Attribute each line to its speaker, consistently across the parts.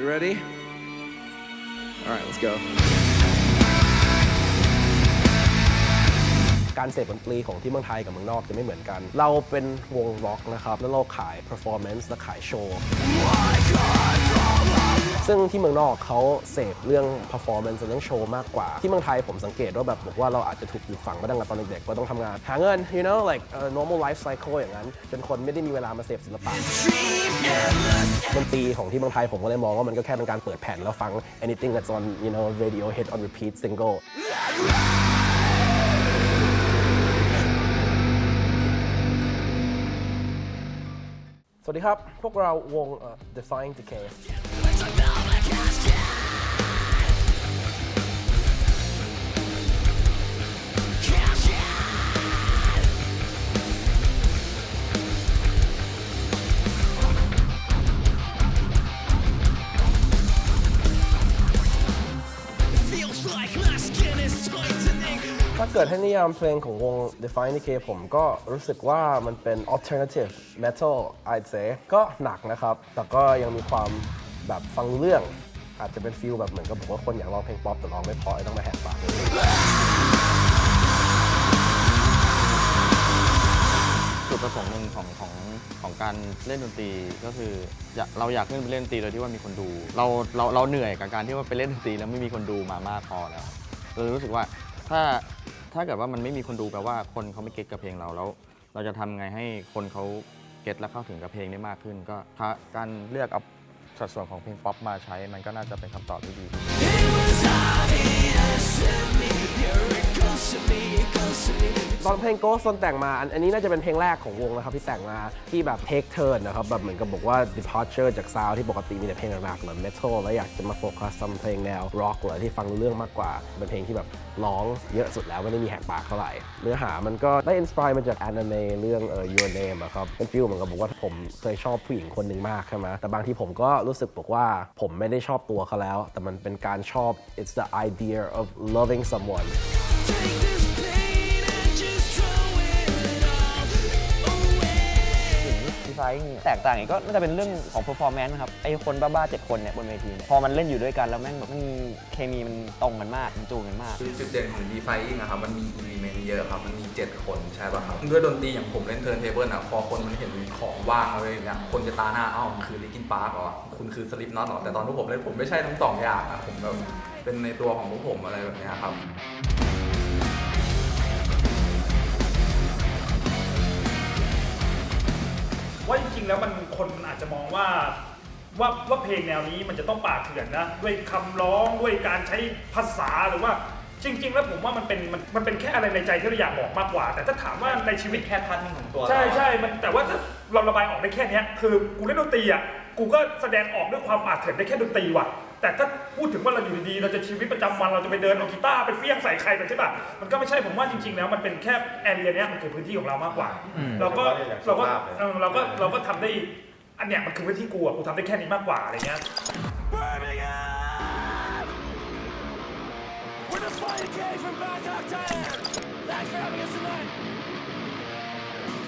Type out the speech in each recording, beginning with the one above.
Speaker 1: You ready? All right, let's go.
Speaker 2: การเสพดนตรีของที่เมืองไทยกับเมืองนอกจะไม่เหมือนกัน เราเป็นวงร็อกนะครับ แล้วเราขาย performance และขายโชว์ ซึ่งที่เมืองนอกเขาเสพเรื่อง performance และเรื่องโชว์มากกว่า ที่เมืองไทยผมสังเกตว่าแบบบอกว่าเราอาจจะถูกปลูกฝังมาตั้งแต่ตอนเด็กๆว่าต้องทำงาน หาเงิน you know like a normal life cycle อย่างนั้น จนคนไม่ได้มีเวลามาเสพศิลปะดนตรีของที่เมืองไทยผมก็เลยมองว่ามันก็แค่เป็นการเปิดแผ่นแล้วฟัง anything that's on you know radio hit on repeat single วัสดีครับ พวกเราวงเอ่อ Defying Decay กิดให้นิยามเพลงของวง Define Decay ผมก็รู้สึกว่ามันเป็น alternative metal I'd say ก็หนักนะครับ แต่ก็ยังมีความแบบฟังเรื่อง อาจจะเป็นฟิลแบบเหมือนกับบอกว่าคนอยากร้องเพลงป๊อปแต่ร้องไม่เพราะต้องมาแหกปาก
Speaker 3: จุดประสงค์หนึ่งของของของการเล่นดนตรีก็คืออยากเราอยากขึ้นไปเล่นดนตรีโดยที่ว่ามีคนดู เราเราเราเหนื่อยกับการที่ว่าไปเล่นดนตรีแล้วไม่มีคนดูมามากพอแล้วเราเลยรู้สึกว่าถ้า ถ้าเกิดว่ามันไม่มีคนดูแปลว่าคนเขาไม่เก็ตกับเพลงเราแล้ว เราจะทำไงให้คนเขาเก็ตและเข้าถึงกับเพลงได้มากขึ้น ก็ถ้าการเลือกเอาสัดส่วนของเพลงป๊อปมาใช้ มันก็น่าจะเป็นคำตอบที่ดี
Speaker 2: ตอนเพลง Ghost ตอนแต่งมาอันอันนี้น่าจะเป็นเพลงแรกของวงนะครับที่แต่งมาที่แบบ take turn นะครับแบบเหมือนกับบอกว่า departure จากซาวที่ปกติมีแต่เพลงหนักๆเหมือน metal แล้วอยากจะมาโฟกัสทำเพลงแนว rock หรือที่ฟังรู้เรื่องมากกว่า เป็นเพลงที่แบบร้องเยอะสุดแล้วไม่ได้มีแหกปากเท่าไหร่ เนื้อหามันก็ได้ inspire มาจาก anime เรื่องเอ่อ your name อะครับเป็นฟิลเหมือนกับบอกว่าผมเคยชอบผู้หญิงคนหนึ่งมากใช่ไหมแต่บางทีผมก็รู้สึกบอกว่าผมไม่ได้ชอบตัวเขาแล้ว แต่มันเป็นการชอบ it's the idea of loving someone
Speaker 4: ไซน์แตกต่างอีกก็น่าจะเป็นเรื่องของ performance นะครับไอคนบ้าๆเจ็ดคนเนี่ยบนเวทีเนี่ยพอมันเล่นอยู่ด้วยกันแล้วแม่งแบบมันเคมีมันตรงกันมากมันจูนกันมาก
Speaker 5: คือจุดเด่นของ DeFi อะครับมันมี element เยอะครับ มันมี 7 คนใช่ป่ะครับ ด้วยดนตรีอย่างผมเล่นเทิร์นเทเบิลอะพอคนมันเห็นของว่างอะไรอย่างเงี้ยคนจะตาหน้าอ้าวมันคือลิกินปาร์กเหรอคุณคือสลิปน็อตเหรอแต่ตอนที่ผมเล่นผมไม่ใช่ทั้งสองอย่างอะผมแบบเป็นในตัวของพวกผมอะไรแบบเนี้ยครับ
Speaker 6: ริงๆแล้วมันคนมันอาจจะมองว่าว่าว่าเพลงแนวนี้มันจะต้องป่าเถื่อนนะด้วยคำร้องด้วยการใช้ภาษาหรือว่าจริง ๆ แล้วผมว่ามันเป็นมันมันเป็นแค่อะไรในใจที่เราอยากบอกมากกว่า แต่ถ้าถามว่าในชีวิต
Speaker 7: แค่พันหนึ่งของตัว
Speaker 6: ใช่
Speaker 7: เรา
Speaker 6: ใช่มันแต่ว่าถ้าเราระบายออกได้แค่เนี้ยคือกูเล่นดนตรีอะกูก็แสดงออกด้วยความป่าเถื่อนได้แค่ดนตรีว่ะ แต่ถ้าพูดถึงว่าเราอยู่ดีๆ เราจะชีวิตประจำวันเราจะไปเดินเอากีตาร์ไปเฟี้ยงใส่ใครกันใช่ป่ะมันก็ไม่ใช่ผมว่าจริงๆแล้วมันเป็นแค่แอเรียเนี้ยมันคือพื้นที่ของเรามากกว่าเราก็เราก็เออเราก็เราก็ทำได้อันเนี้ยมันคือพื้นที่กูอะกูทำได้แค่นี้มากกว่าอะไรเงี้ย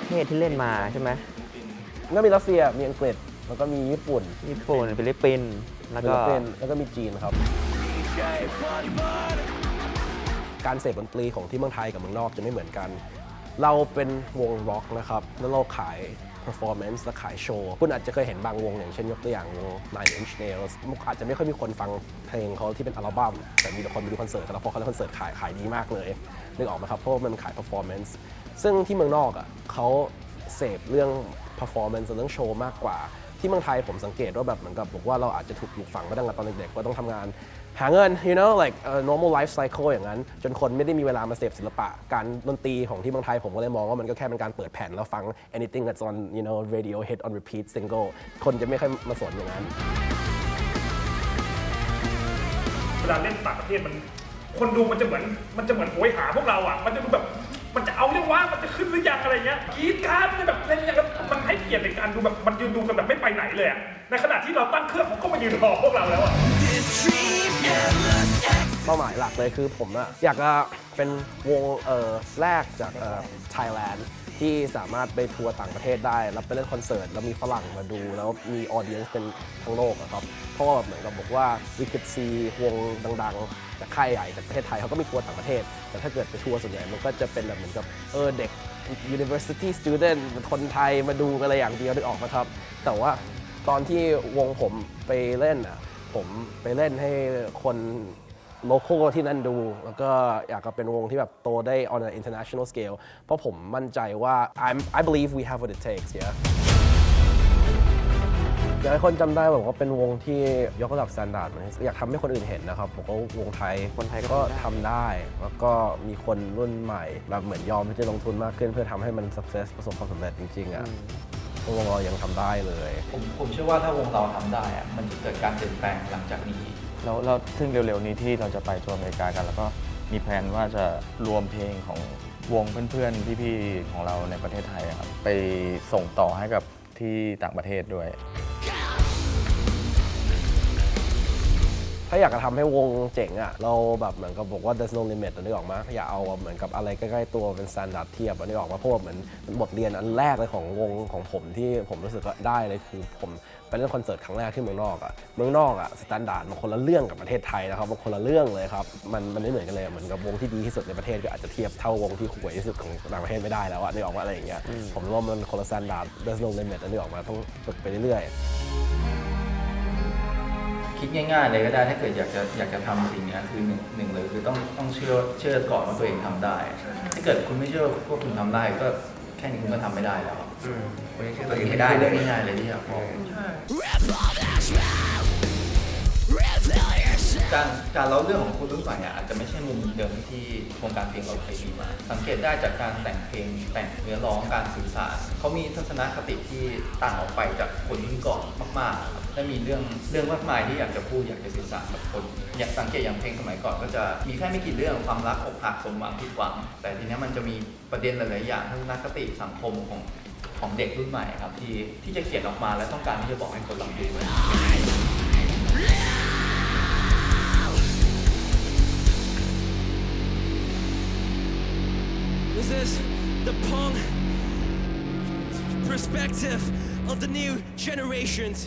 Speaker 4: เทศที่เล่นมาใช่ไหม
Speaker 2: ก็มีรัสเซีย มีอังกฤษ แล้วก็มีญี่ปุ่น
Speaker 4: ญี่ปุ่นฟิลิปปินส์แล้ว
Speaker 2: ฟิ
Speaker 4: ก็
Speaker 2: ลิปปินส์แล้วก็มีจีนครับ การเสพดนตรีของที่เมืองไทยกับเมืองนอกจะไม่เหมือนกัน เราเป็นวงร็อกนะครับแล้วเราขาย performance และขายโชว์ คุณอาจจะเคยเห็นบางวงอย่างเช่นยกตัวอย่างวง Nine Inch Nails อาจจะไม่ค่อยมีคนฟังเพลงเขาที่เป็นอัลบั้มแต่มีแต่คนไปดูคอนเสิร์ตแต่พอเขาเล่นคอนเสิร์ตขายขายดีมากเลยนึกออกไหมครับเพราะว่ามันขาย performance ซึ่งที่เมืองนอกอะเขาเสพเรื่อง performance และเรื่องโชว์มากกว่า ที่เมืองไทยผมสังเกตว่าแบบเหมือนกับบอกว่าเราอาจจะถูกปลูกฝังมาตั้งแต่ตอนเด็กๆว่าต้องทำงาน หาเงิน you know like a normal life cycle อย่างนั้น จนคนไม่ได้มีเวลามาเสพศิลปะ การดนตรีของที่เมืองไทยผมก็เลยมองว่ามันก็แค่เป็นการเปิดแผ่นแล้วฟัง anything that's on you know radio hit on repeat single คนจะไม่ค่อยมาสนอย่างนั้น
Speaker 6: เวลาเล่นต่างประเทศมัน คนดูมันจะเหมือนมันจะเหมือนโหยหาพวกเราอะ มันจะดูแบบ มันจะเอาว่ามันจะขึ้นหรือยังอะไรเงี้ยกรีดกรารมันจะแบบเล่นอย่างมันให้เกียรติในการดูแบบมันยืนดูกันแบบไม่ไปไหนเลยอะในขณะที่เราตั้งเครื่องเขาก็มายืนรอพวกเราแล้วอะ
Speaker 2: เป้าหมายหลักเลยคือผมอะอยากจะเป็นวงเออแรกจากเออไทยแลนด์ ที่สามารถไปทัวร์ต่างประเทศได้ แล้วไปเล่นคอนเสิร์ต แล้วมีฝรั่งมาดู แล้วมีออเดียนเป็นทั้งโลกอะครับเพราะว่าเหมือนกับบอกว่า we could see วงดังๆจากค่ายใหญ่จากประเทศไทยเขาก็มีทัวร์ต่างประเทศ แต่ถ้าเกิดไปทัวร์ส่วนใหญ่มันก็จะเป็นแบบเหมือนกับเออเด็ก university student คนไทยมาดูอะไรอย่างเดียวได้ออกนะครับ แต่ว่าตอนที่วงผมไปเล่นอะผมไปเล่นให้คน โล c a l ที่นั่นดู แล้วก็อยากจะเป็นวงที่แบบโตได้ on an international scale เพราะผมมั่นใจว่า I'm, I believe we have what it takes yeah อยากให้คนจำได้แบบว่าเป็นวงที่ยกระดับสแตนดาร์ดมาอยากทำให้คนอื่นเห็นนะครับผมว่าวงไทย
Speaker 4: คนไทยก็
Speaker 2: ก็
Speaker 4: ทำได้
Speaker 2: ทำได้ แล้วก็มีคนรุ่นใหม่แบบเหมือนยอมที่จะลงทุนมากขึ้น เพื่อทำให้มัน success ประสบความสำเร็จจริงๆอะพวกเรายังทำได้เลย
Speaker 5: ผมผมเชื่อว่าถ้าวงเราทำได้อะมันจะเกิดการเปลี่ยนแปลงหลังจากนี้
Speaker 3: แล้วแล้วซึ่งเร็วๆนี้ที่เราจะไปทัวร์อเมริกากัน แล้วก็มีแผนว่าจะรวมเพลงของวงเพื่อนๆพี่ๆของเราในประเทศไทยอะครับไปส่งต่อให้กับที่ต่างประเทศด้วย
Speaker 2: ถ้าอยากจะทำให้วงเจ๋งอะเราแบบเหมือนกับบอกว่า there's no limit นึกออกมาอย่าเอาเหมือนกับอะไรใกล้ๆตัวเป็น standard เทียบอันนี้ออกมาเพราะว่าเหมือนบทเรียนอันแรกเลยของวงของผมที่ผมรู้สึกว่าได้เลยคือผมไปเล่นคอนเสิร์ตครั้งแรกที่เมืองนอกอะเมืองนอกอะสแตนดาร์ดมันคนละเรื่องกับประเทศไทยนะครับมันคนละเรื่องเลยครับมันมันไม่เหมือนกันเลยเหมือนกับวงที่ดีที่สุดในประเทศก็อาจจะเทียบเท่าวงที่ห่วยที่สุดของต่างประเทศไม่ได้แล้วอะนึกออกว่าอะไรอย่างเงี้ยผมว่ามันคนละ standard there's no limit อันนี้ออกมาต้องฝึกไปเรื่อยๆ
Speaker 5: คิดง่าย ๆ เลยก็ได้ถ้าเกิดอยากจะอยากจะทำสิ่งเนี้ยคือหนึ่งหนึ่งเลยคือต้องต้องเชื่อเชื่อก่อนว่าตัวเองทำได้ ถ้าเกิดคุณไม่เชื่อว่าคุณทำได้ก็แค่นี้คุณก็ทำไม่ได้แล้วคุ
Speaker 1: ณเชื่อตัวเองไม่ได้เล
Speaker 5: เรื่องง่ายๆเลยที่อยากบอกการการเล่าเรื่องของคนรุ่นใหม่อะอาจจะไม่ใช่มุมเดิมที่วงการเพลงเราเคยมีมา สังเกตได้จากการแต่งเพลงแต่งเนื้อร้องการสื่อสารเขามีทัศนคติที่ต่างออกไปจากคนรุ่นก่อนมากๆครับ และมีเรื่องเรื่องมากมายที่อยากจะพูดอยากจะสื่อสารกับคน อยางสังเกตอย่างเพลงสมัยก่อนก็จะมีแค่ไม่กี่เรื่องความรักอกหักสมหวังผิดหวัง แต่ทีนี้มันจะมีประเด็นหลายๆอย่างทัศนคติสังคมของของเด็กรุ่นใหม่ครับที่ที่จะเขียนออกมาและต้องการที่จะบอกให้คนรับรู้
Speaker 7: This is the punk perspective of the new generations.